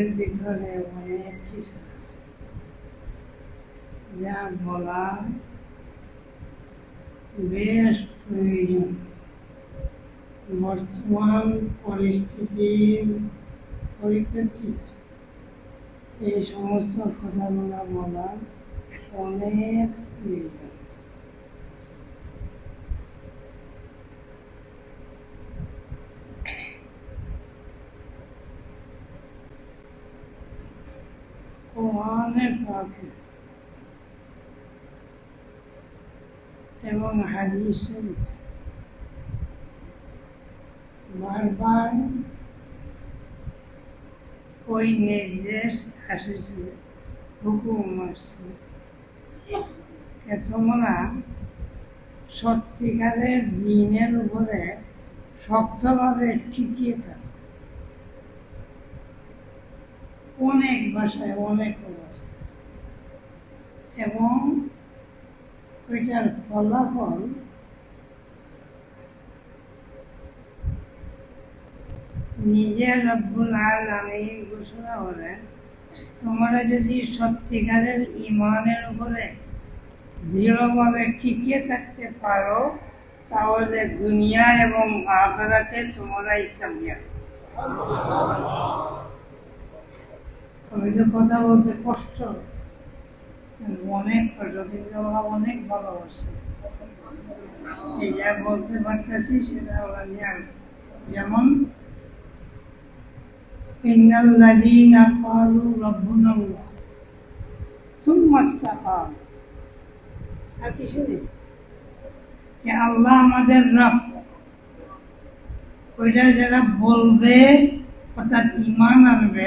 এর ভিতরে অনেক কিছু আছে। যা বলা বেশ প্রয়োজন। বর্তমান পরিস্থিতির পরিপ্রেক্ষিতে এই সমস্ত কথাগুলো বলা অনেক প্রয়োজন। কোরআনে পথে। এবং হাদিসে বারবার ওই নির্দেশ আসেছে হুকুম আসছে। তোমরা সত্যিকারের দিনের উপরে শক্তভাবে টিকিয়ে থাকো। অনেক ভাষায় অনেক অবস্থা। এবং ওইটার ফলাফল নিজের রব্বুল আলমী ঘোষণা করেন, তোমরা যদি সত্যিকারের ইমানের উপরে দৃঢ়ভাবে টিকিয়ে থাকতে পারো, তাহলে দুনিয়া এবং আখরাতে তোমরাই কামিয়াব। যে কথা বলতে কষ্ট। অনেক রবীন্দ্রভাব অনেক ভালোবাসে। এটা বলতে পারতেছি সেটা ওরা জ্ঞান যেমন আর আল্লাহ আমাদের ওইটা যারা বলবে, অর্থাৎ ইমান আনবে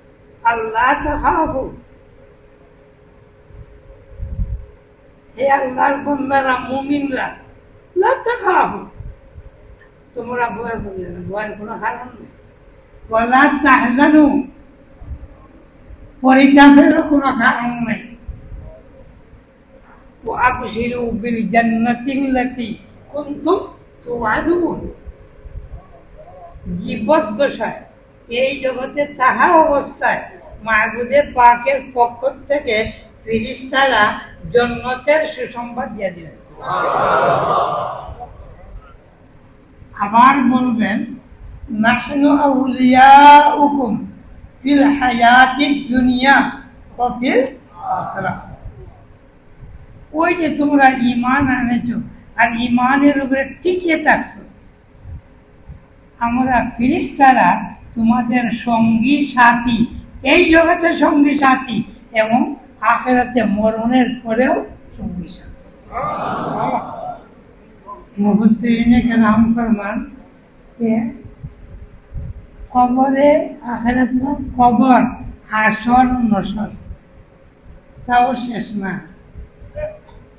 আল্লাহ তাহাবু হে আল্লাহর বন্দারা মুমিনরা লা তাহাবু তোমরা ভয় করিও না ভয়ের কোনো কারণ নেই বলা তাহজানু পরিতাপেরও কোনো কারণ নেই وأبشروا بالجنة التي كنتم توعدون জীবদ্দশায় এই জগতে তাহা অবস্থায় মাহবুদে পাকের পক্ষ থেকে ফিরিস্তারা জন্মতের সুসংবাদ দিয়ে দিলেন। আবার বলবেন, নাহনু ফিল আখিরাহ। ওই যে তোমরা ইমান আনেছো আর ইমানের উপরে টিকিয়ে থাকছো, আমরা ফিরিস্তারা তোমাদের সঙ্গী সাথী, এই জগতের সঙ্গী সাথী এবং আখেরাতে মরণের পরেও সঙ্গী সাথী। নাম ফরমান কবরে আখেরাত কবর হাসর নসর। তাও শেষ না।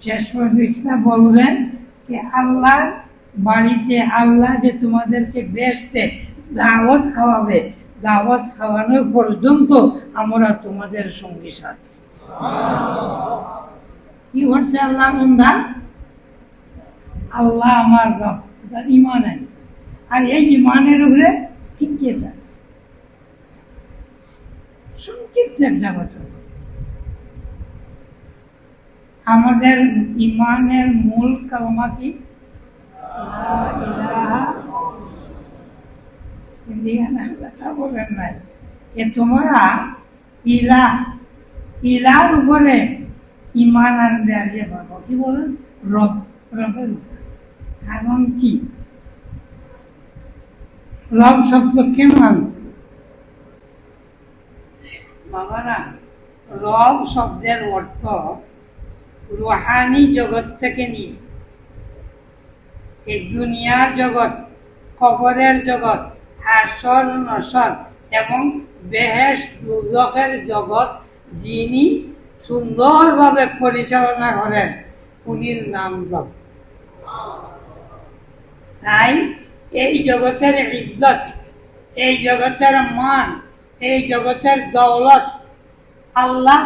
শেষ পর্যন্ত বলবেন যে আল্লাহ বাড়িতে আল্লাহ যে তোমাদেরকে বেসতে দাওয়াত খাওয়াবে। দাওয়াত খাওয়ানো পর্যন্ত আমরা তোমাদের সঙ্গী সাথী। কি করছে আল্লাহ বন্ধা? আল্লাহ আমার রব তার ইমান আছে আর এই ইমানের উপরে টিকে থাকছে সংক্ষিপ্ত একটা কথা আমাদের ইমানের মূল কালমা কি? এখানে তা বলেন নাই যে তোমরা ইলা ইলার উপরে ইমান আনবে আর যে পাবো কি বলেন রব রবের উপরে কারণ কি রব শব্দ কেন আনছে বাবারা রব শব্দের অর্থ রুহানি জগৎ থেকে নিয়ে এই দুনিয়ার জগৎ কবরের জগৎ হাসর নসর এবং বেহেস দুজকের জগৎ যিনি সুন্দরভাবে পরিচালনা করেন। উনির নাম রব। তাই এই জগতের ইজ্জত, এই জগতের মান, এই জগতের দৌলত আল্লাহ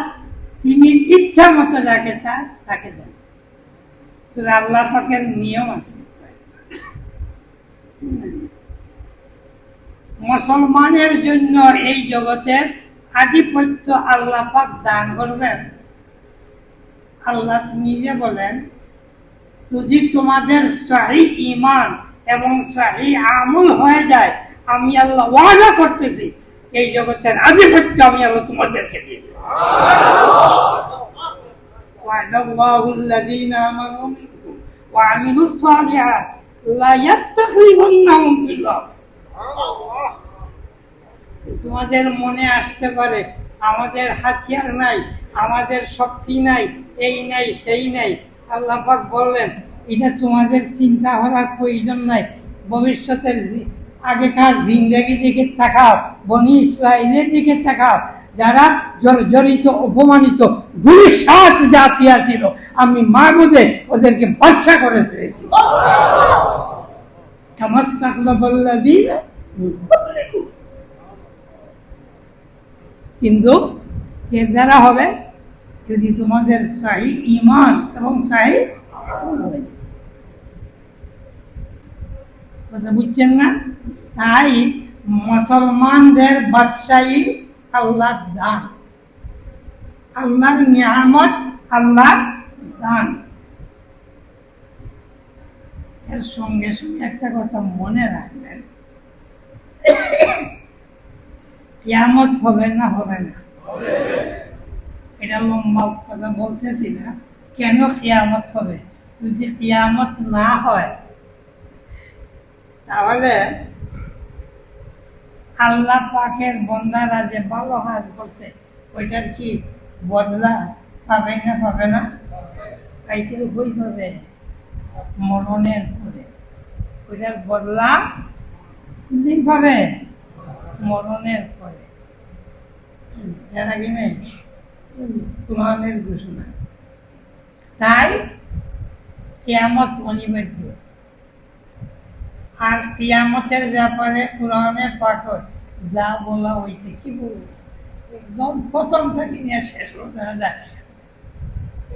তিনি ইচ্ছা মতো যাকে চান তাকে দেন। তবে আল্লাহ পাকের নিয়ম আছে। মুসলমানের জন্য এই জগতের আধিপত্য আল্লাহ পাক দান করবেন আল্লাহ নিজে বলেন যদি তোমাদের শাহী ইমান এবং শাহী আমল হয়ে যায় আমি আল্লাহ ওয়াদা করতেছি এই জগতের আধিপত্য আমি আল্লাহ তোমাদেরকে দিয়ে দেব وعد الله الذين آمنوا منكم وعملوا الصالحات لا يستخلفنهم في الأرض তোমাদের মনে আসতে পারে, আমাদের হাতিয়ার নাই, আমাদের শক্তি নাই, এই নাই, সেই নাই। আল্লাহ পাক বললেন, এটা তোমাদের চিন্তা করার প্রয়োজন নাই। ভবিষ্যতের আগেকার জিন্দগি দিকে তাকাও, বনি ইসরায়েলের দিকে তাকাও। যারা জর- জড়িত, অপমানিত দুই সাত জাতি আছিল, আমি মাহবুদে ওদেরকে বাচ্চা করে ছেড়েছি। কিন্তু এর দ্বারা হবে যদি তোমাদের শাহী ইমান এবং শাহী কথা বুঝছেন না? তাই মুসলমানদের বাদশাহী আল্লাহর দান। আল্লাহর নিয়ামত, আল্লাহর দান। এর সঙ্গে সঙ্গে একটা কথা মনে রাখবেন। কিয়ামত হবে না হবে না। এটা লম্বা কথা বলতেছি না। কেন কিয়ামত হবে? যদি কিয়ামত না হয়, তাহলে আল্লাহ পাকের বন্দারা যে ভালো কাজ করছে, ওইটার কি বদলা পাবে না পাবে না? পাইতে পাবে মরণের ওইটার বদলা দিন পাবে মরণের পরে। যারা কিনে কোরআনের ঘোষণা। তাই কেয়ামত অনিবার্য। আর কিয়ামতের ব্যাপারে কোরআনে পাক যা বলা হয়েছে, কি বলব? একদম প্রথম থেকে নিয়ে শেষ হতে যায়।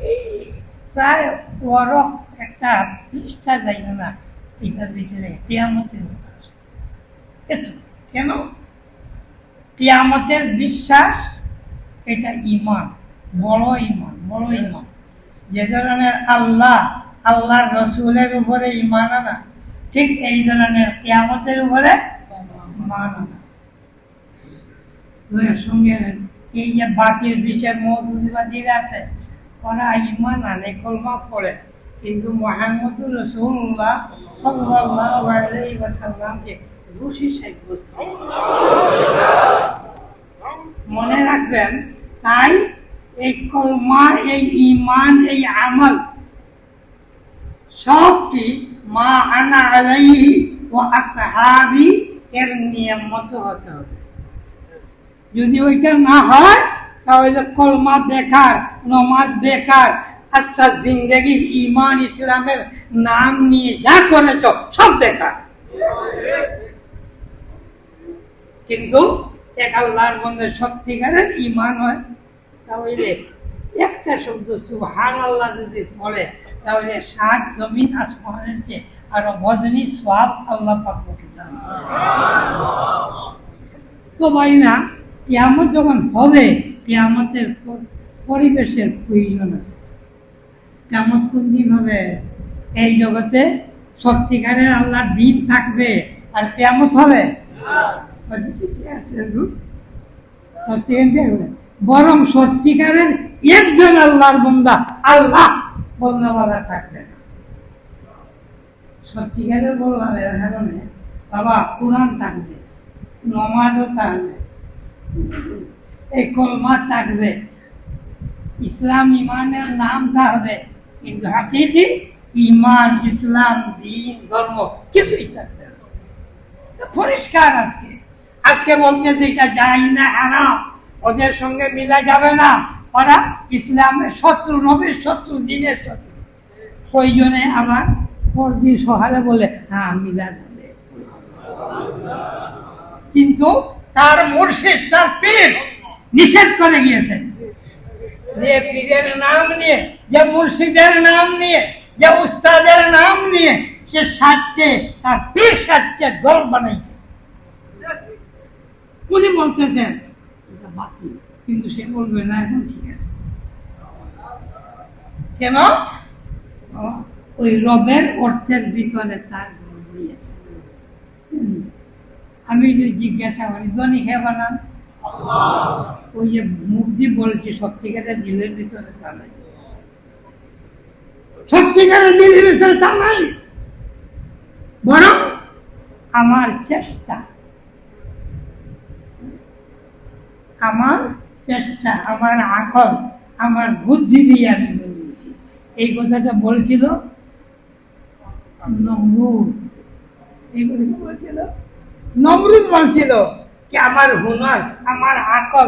এই প্রায় বড় একটা পৃষ্ঠা যাই না। এটার ভিতরে কিয়ামতের কথা আছে এত, কেন? কিয়ামতের বিশ্বাস, এটা ইমান বড় ইমান বড় ইমান যে ধরনের আল্লাহ, আল্লাহর রসুলের উপরে ইমান আনা, ঠিক এই ধরনের কিয়ামতের উপরে ইমান আনা। সঙ্গে এই যে বাতিল বিষয়ের মৌদুদিবাদীর আছে, ওরা ইমান আনে কলমা পড়ে কিন্তু মোহাম্মদুর রসুল্লাহ সাল্লাহ আলাইহি ওয়াসাল্লামকে দোষী সাব্যস্ত মনে রাখবেন তাই এই কলমা এই ইমান এই আমল সবটি মা আনা আলাইহি ও আসহাবি এর নিয়ম মতো হতে হবে যদি ওইটা না হয় তাহলে কলমা বেকার নমাজ বেকার আস্তে জিন্দগির ইমান ইসলামের নাম নিয়ে যা করেছ, সব বেকার। কিন্তু এক আল্লাহর মধ্যে সত্যিকারের ইমান হয়, তাহলে একটা শব্দ সুহান আল্লাহ যদি পড়ে তাহলে সাত জমিন আসমানের চেয়ে আরও ভজনী সব আল্লাহ পাকে তো ভাই না কিয়ামত যখন হবে, কিয়ামতের পরিবেশের প্রয়োজন আছে। কেমন কোন দিন হবে? এই জগতে সত্যিকারের আল্লাহর দিন থাকবে। আর কেমত হবে? কি আছে সত্যিকার দেখবে বরং সত্যিকারের একজন আল্লাহর বন্দা আল্লাহ বন্দাওয়ালা থাকবে না। সত্যিকারের বললাম এর কারণে বাবা কোরআন থাকবে নমাজও থাকবে এই কলমা থাকবে ইসলাম ইমানের নাম থাকবে কিন্তু হাকিকি ইমান ইসলাম, দিন, ধর্ম, কিছুই থাকবে। পরিষ্কার আজকে। আজকে বলতেছে এটা যাই না হারাম, ওদের সঙ্গে মিলা যাবে না। ওরা ইসলামের শত্রু, নবীর শত্রু, দিনের শত্রু। প্রয়োজনে আমার পরদিন সকালে বলে হ্যাঁ মিলা যাবে। কিন্তু তার মুর্শিদ, তার পীর নিষেধ করে গিয়েছেন। যে পীরের নাম নিয়ে, যে মুর্শিদের নাম নিয়ে, যে উস্তাদের নাম নিয়ে সে সাজছে, তার পীর সাজছে, দল বানাইছে। উনি বলতেছেন, এটা বাতিল, কিন্তু সে বলবে না, এখন ঠিক আছে। কেন? ওই রবের অর্থের ভিতরে তার আছে। আমি যদি জিজ্ঞাসা করি, জনি, হে বানান? ওই যে মুখ দিয়ে বলছি, সত্যিকারের দিলের ভিতরে তা নাই। সত্যিকারের দিলের ভিতরে তা নাই। বরং আমার চেষ্টা আমার চেষ্টা, আমার আকল আমার বুদ্ধি দিয়ে আমি বলিয়েছি এই কথাটা বলছিল নমরুদ। এই বলছিল, নমরুদ বলছিল কি আমার হুনার, আমার আকল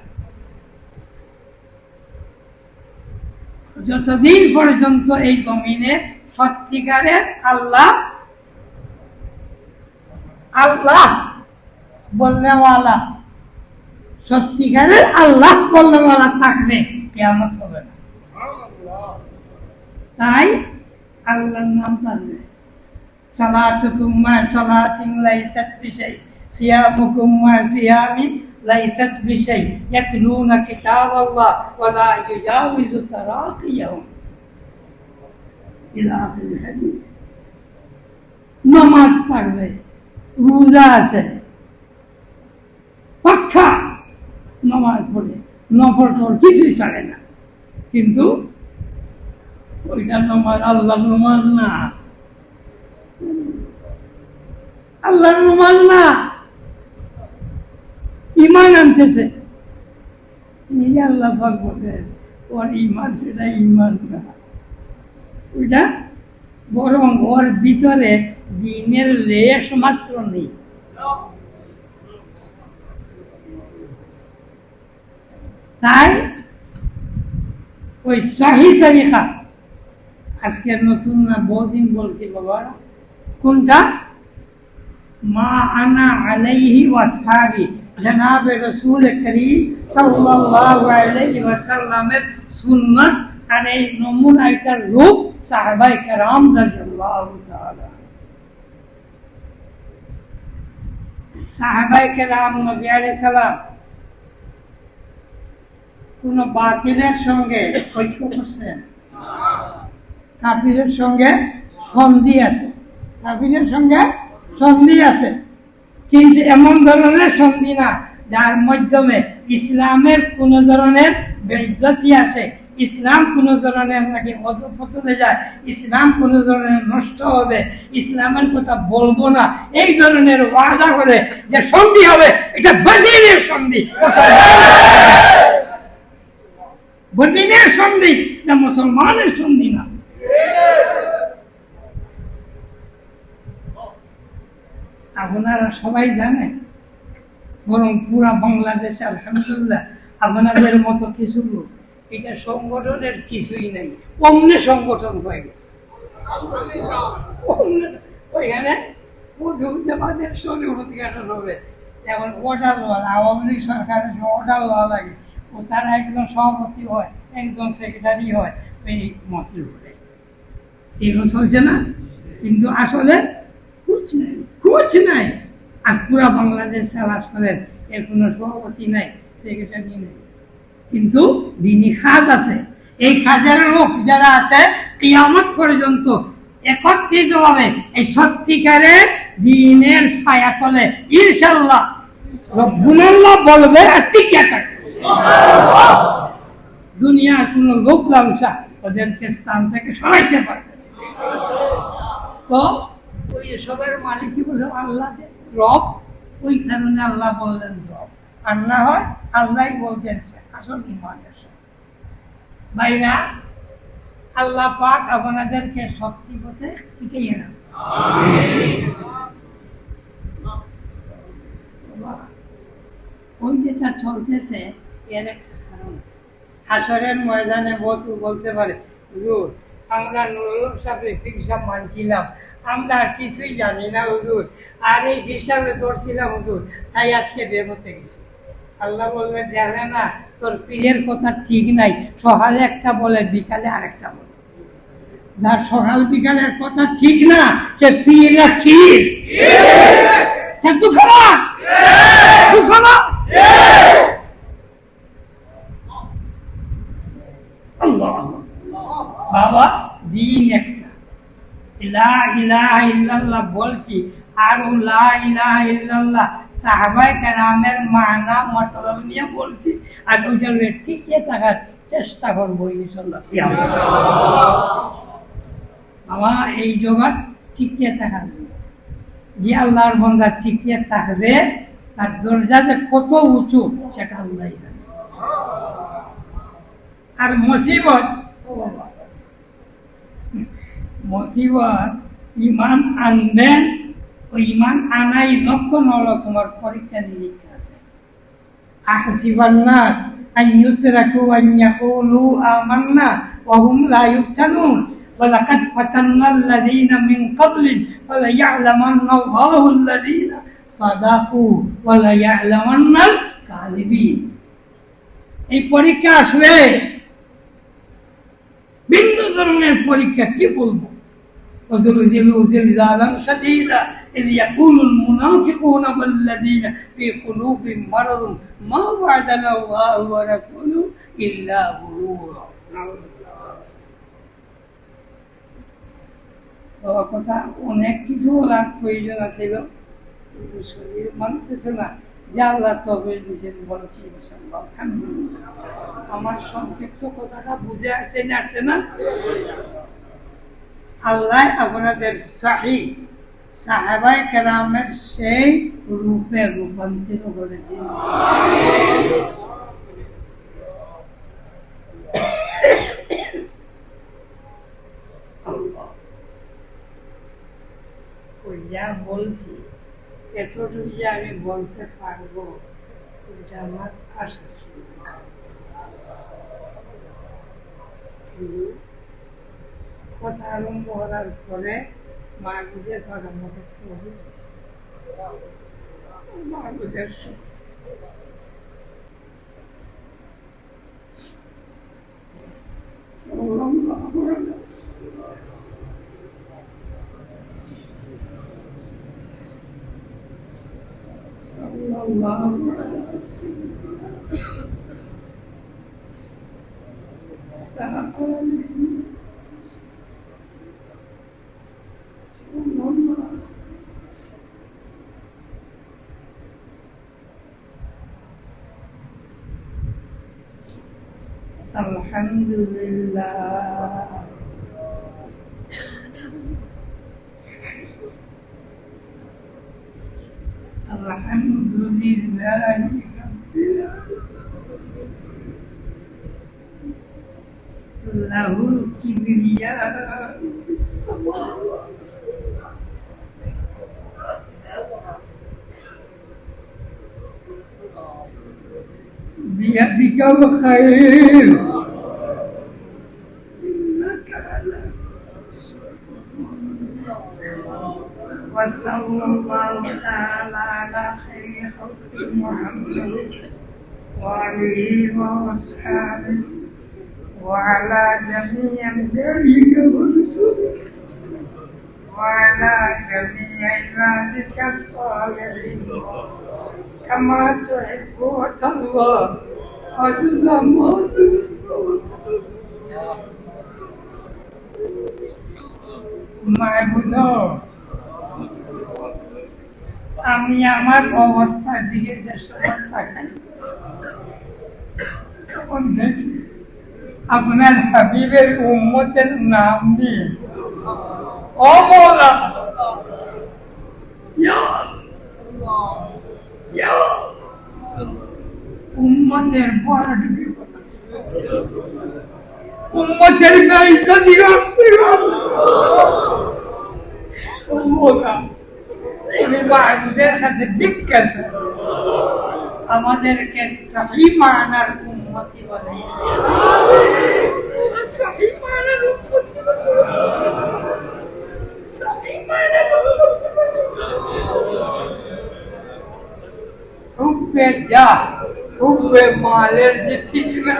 যতদিন পর্যন্ত এই জমিনে সত্যিকারের আল্লাহ আল্লাহ বললেওয়ালা সত্যিকারের আল্লাহ বললেওয়ালা থাকবে কেমন হবে না। তাই আল্লাহর নাম থাকবে সালাতুকুম মা সালাতিন লাইসাত বিশাই, সিয়ামুকুম মা সিয়ামি লাইসাত বিশাই ইয়াতলুনা কিতাবাল্লাহ ওয়া লা ইউজাউযু তারাকিয়াহুম ইলা আখির হাদিস নামাজ থাকবে রোজা আছে. পাক্কা নামাজ পড়ে। নফর টর কিছুই ছাড়ে না। কিন্তু ওইটা নমাজ আল্লাহর নমাজ না। আল্লাহর নমাজ না। ইমান আনতেছে। নিজে আল্লাহ পাক বলেন, ওর ইমান সেটা ইমান না। ওইটা বরং ওর ভিতরে দিনের লেশ মাত্র নেই। তাই ওই শাহি তারিখা, আজকের নতুন না, বহুদিন বলছি বাবা, কোনটা? মা আনা আলাইহি ওয়াসহাবি জনাব রসুল করিম ওয়াসাল্লামের সুন্নাত আর এই নমুনা এটার রূপ সাহাবাই কেরাম রাদিয়াল্লাহু তাআলা। সাহাবাই কেরাম নবী আলাইহিস সালাম কোন বাতিলের সঙ্গে ঐক্য করছেন? কাফিরের সঙ্গে সন্ধি আছে। কাফিরের সঙ্গে সন্ধি আছে। কিন্তু এমন ধরনের সন্ধি না, যার মাধ্যমে ইসলামের কোনো ধরনের বেজ্জতি আসে। ইসলাম কোনো ধরনের নাকি অধপতনে যায়, ইসলাম কোনো ধরনের নষ্ট হবে, ইসলামের কথা বলব না। এই ধরনের ওয়াদা করে যে সন্ধি হবে, এটা বদিনের সন্ধি। বদিনের সন্ধি না মুসলমানের সন্ধি না? আপনারা সবাই জানেন, বরং পুরা বাংলাদেশ, আলহামদুলিল্লাহ, আপনাদের মতো কিছু লোক, এটা সংগঠনের কিছুই নেই, অমনে সংগঠন হয়ে গেছে। ওইখানে আমাদের শরীর উদ্ঘাটন হবে। যেমন ওটার ওয়াল আওয়ামী লীগ সরকারের সময় ওটার লাগে, ও তারা একজন সভাপতি হয়, একজন সেক্রেটারি হয় ওই মতের উপরে এগুলো চলছে না, কিন্তু আসলে কুচ নাই। কুচ নাই? আর পুরা বাংলাদেশ চালাস করেন, এর কোনো সভাপতি নাই সেক্রেটারি নেই। কিন্তু দিনী খাজ আছে। এই কাজের লোক যারা আছে, কিয়ামত পর্যন্ত একত্রিতভাবে এই সত্যিকারের দিনের ছায়া তলে ইনশাল্লাহ রব্বুনাল্লাহ বলবে, আর টিকে থাকবে দুনিয়ার কোন লোক লালসা ওদেরকে স্থান থেকে সরাইতে পারবে তো ওই সবের মালিকই বলে আল্লাহকে, রব। ওই কারণে আল্লাহ বললেন, রব। আর না হয় আল্লাহই বলতেন আসল ইমান ভাইরা, আল্লাহ পাক আপনাদেরকে শক্তি পথে শিখিয়ে না ওই যেটা চলতেছে, এর একটা কারণ আছে। হাসরের ময়দানে বলতে পারে, হুজুর, আমরা নুরুল সাহেব হিসাব মানছিলাম। আমরা কিছুই জানি না, হুজুর। আর এই হিসাবে ধরছিলাম হুজুর। তাই আজকে বেরোতে গেছি। আল্লাহ বলবে দেখে না, তোর পীরের কথা ঠিক নাই। সকালে একটা বলে, বিকালে আরেকটা বলে। যার সকাল বিকালের কথা ঠিক না, সে ঠিক দুঃখ না আল্লাহ। বাবা, দিন একটা বলছি আর ও মানা মতলব নিয়ে বলছি আর থাকার চেষ্টা করব এই জগৎ থাকার যে আল্লাহর থাকবে তার দরজা যে কত উঁচু সেটা আল্লাহ জানে। আর মুসিবত বাবা, মুসিবত ইমান আনবেন ওই ইমান আনাই লক্ষণ হলো তোমার পরীক্ষা নিরীক্ষা আছে আহসিবান নাস আন ইউতরাকু আন ইয়াকুলু আমান্না ওয়া হুম লা ইফতানুন ولقد فتنا الذين من قبل فليعلمن الله الذين صدقوا وليعلمن الكاذبين এই পরীক্ষা আসবে ভিন্ন ধরনের পরীক্ষা কি বলবো وزلزلوا زلزالا شديدا إذ يقول المنافقون والذين في قلوبهم مرض ما وعدنا الله ورسوله إلا غرورا বাবা কথা অনেক কিছু বলার প্রয়োজন আছিল কিন্তু শরীর মানতেছে না যা আল্লাহ তবে নিজের বলেছি ইনশাআল্লাহ আলহামদুলিল্লাহ। আমার সংক্ষিপ্ত কথাটা বুঝে আসছে না আসছে না? আল্লাহ আপনাদের শাহী, সাহাবাই কেরামের সেই রূপে রূপান্তর করে দিন। যা বলছি এতটুকু যে আমি বলতে পারব এটা আমার আশা ছিল। কিন্তু কথা আরম্ভ করার পরে মাহবুদের কথা মনে চলে গেছে মাহবুদের সব- সাল্লাল্লাহু صلى الله عليه وسلم الحمد لله. الحمد لله. رب العالمين له الكبرياء في السماوات بيدك الخير إنك على وصلى الله تعالى على خير خلق محمد وآله وأصحابه وعلى جميع أنبيائك ورسلك وعلى جميع عبادك الصالحين كما تحب وترضى عدد ما تحب وترضى معبود আমি আমার অবস্থার দিকে যে সময় তাকাই যখন দেখি আপনার হাবিবের উম্মতের নাম দিয়ে ও মৌলা ইয়া ইয়া উম্মতের বড় বিপদ আছে উম্মতের বেইজ্জতি করছে ও মৌলা তুমি মাহবুদের কাছে ভিক্ষা চাও। আমাদেরকে সহি মানার উন্মতি বলে সহি মানার উন্মতি বলে সহি মানার উন্মতি বলে হুব্বে যা হুব্বে মালের যে ফিতনা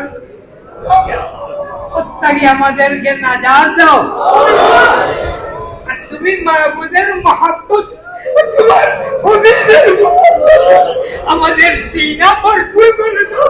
প্রত্যাগে আমাদেরকে নাজাত দাও আর তুমি মাহবুদের মহাব্বত তোমার হবিবের আমাদের সিনা ভরপুর করে দাও।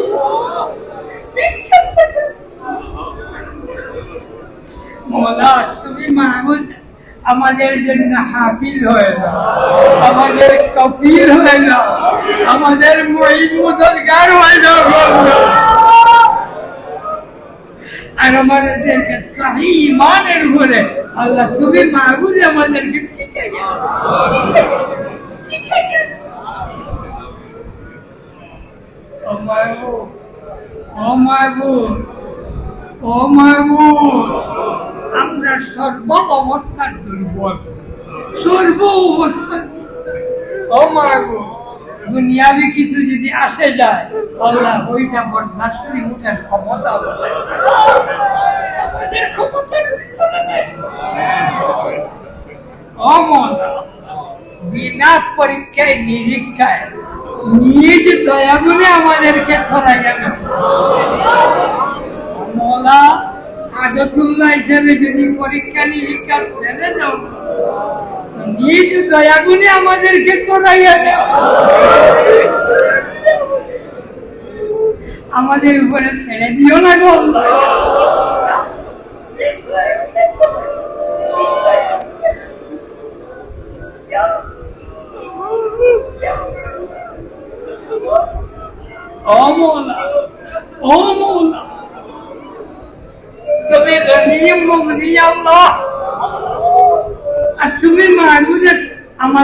মৌলা তুমি মাহবুদ আমাদের জন্য হাফিজ হয়ে যাও, আমাদের কপিল হয়ে যাও, আমাদের মহিন মুদরগার হয়ে যাও আর আমাদেরকে সহি ইমানের উপরে আল্লাহ, তুমি মাহবুদ আমাদেরকে ঠিক ও মাহবুব ও মাহবুব আমরা সর্ব অবস্থার দুর্বল সর্ব অবস্থার ও মাহবুব দুনিয়াবি কিছু যদি আসে যায়, আল্লাহ ওইটা বরদাস্ত করে উঠার ক্ষমতা আমাদের ক্ষমতার ভিতরে নেই। ও বিনা পরীক্ষায়, নিরীক্ষায়, নিজ দয়াগুনে আমাদেরকে ছড়াইয়া নেব মোলা আদতুল্লাহ হিসাবে যদি পরীক্ষা, নিরীক্ষা ফেলে দাও নিজ দয়াগুনে আমাদেরকে চড়াইয়া দাও। আমাদের উপরে ছেড়ে দিও না গো।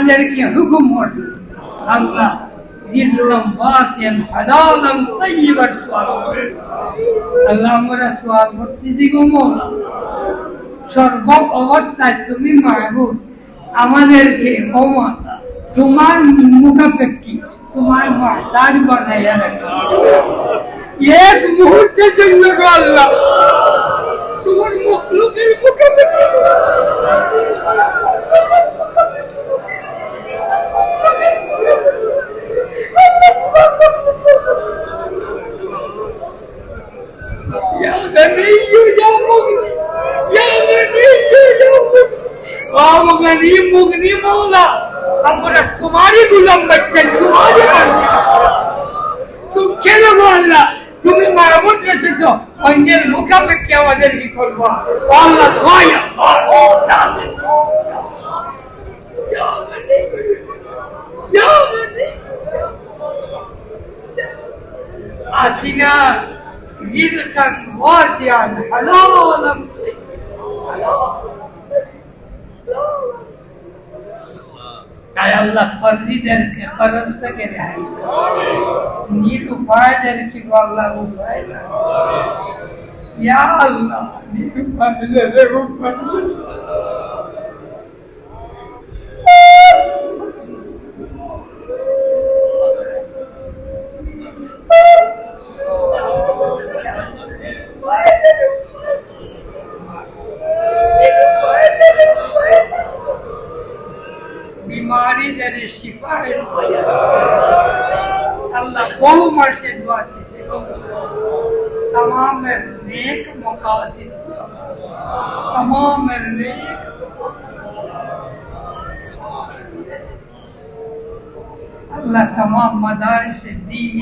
আমাদেরকে হুকুম করছ আল্লাহ রিজকাম ওয়াসিয়ান হালালান তাইয়িবার সুয়াল আল্লাহ আমরা সুয়াল করতেছি গো মৌলা সর্ব অবস্থায় তুমি মাহবুব আমাদেরকে ও মাতা তোমার মুখাপেক্ষি তোমার মহতাজ বানাইয়া রাখি এক মুহূর্তের জন্য গো তোমার মখলুকের মুখাপেক্ষি মুখাপেক্ষি ও গনি মুগনি মৌলা আমরা তোমারই গুলাম বাচ্চা তোমারই বান্দা তুমি কেন গো আল্লাহ তুমি মাহমুদ রেখেছ অন্যের মুখাপেক্ষি আমাদের কি করবো ও আল্লাহ দয়া ও নাথের يا غني يا غني آتنا رزقا واسعا حلالا طيبا حلالا আয় আল্লাহ কর্জিদেরকে করজ থেকে রেহাই নিরুপায়দেরকে আল্লাহ উপায় ইয়া আল্লাহ নিরুপায়দের شفاء وجل اللہ بہو مرشد تمام نیک مقاصد تمام نیک الله تمام مدارس دین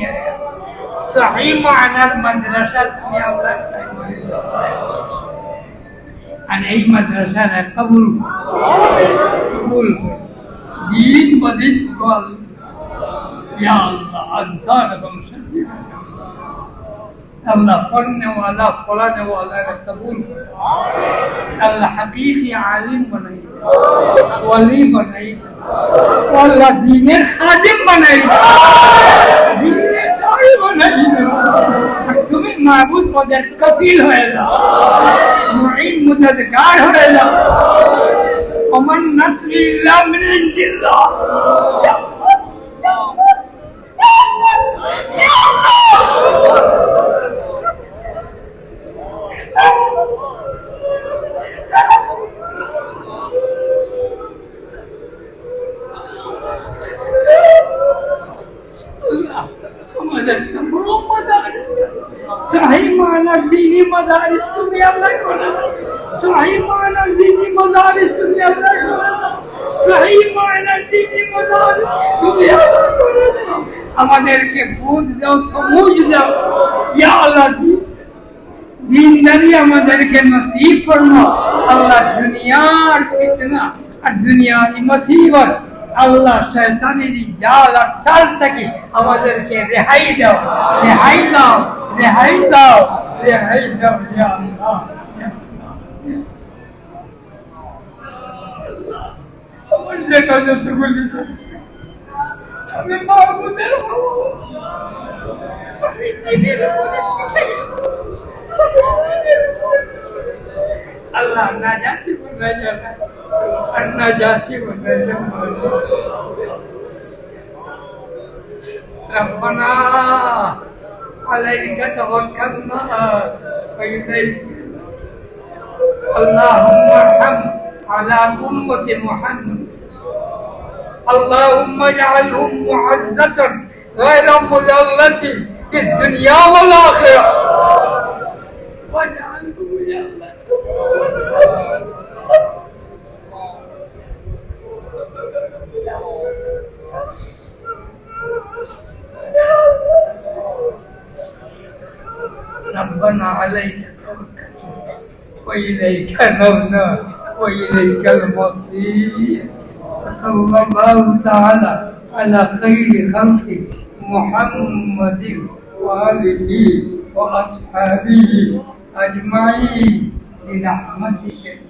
صحیح معنی المدرسات میں اللہ عن أي مدرسة قبول قبول عديد قال يا الله انصار کو الله اللہ پڑھنے والا پڑھانے والا نے قبول اللہ عالم بنائي ولي بنائي والله دين خادم بنائي دين داعي بنائي تمہیں معبود مدد کفیل ہوئے گا معین مددگار ہوئے ومن نصر إلا من عند الله يا আমাদের তমাম মাদারিস সহি মানার দিনী মাদারিস তুমি আল্লাহ করে দাও সহি মানার দিনী মাদারিস তুমি আল্লাহ করে দাও সহি মানার দিনী মাদারিস তুমি আল্লাহ করে দাও আমাদেরকে বুঝ দাও সমুঝ দাও। ইয়া আল্লাহ দিনদারি আমাদেরকে নসিব করল আল্লাহ দুনিয়ার ফিতনা আর দুনিয়ার মুসিবত আল্লাহ শয়তানের জাল আর চাল থেকে আমাদেরকে রেহাই দাও রেহাই দাও রেহাই দাও রেহাই দাও, ইয়া আল্লাহ আমার আমি মাহমুদের হওয়া শহীদ দিনের উপরে শহীদ দিনের আল্লাহ না যাচ্ছি বলে যাবে আর না যাচ্ছি বলে ربنا عليك توكلنا وإليك اللهم ارحم على أمة محمد اللهم اجعلهم معزة غير مذلة في الدنيا والآخرة واجعلهم ربنا عليك توكلنا وإليك نبنا وإليك المصير. وصلى الله تعالى على خير خلقه محمد وآله وأصحابه أجمعين. برحمتك.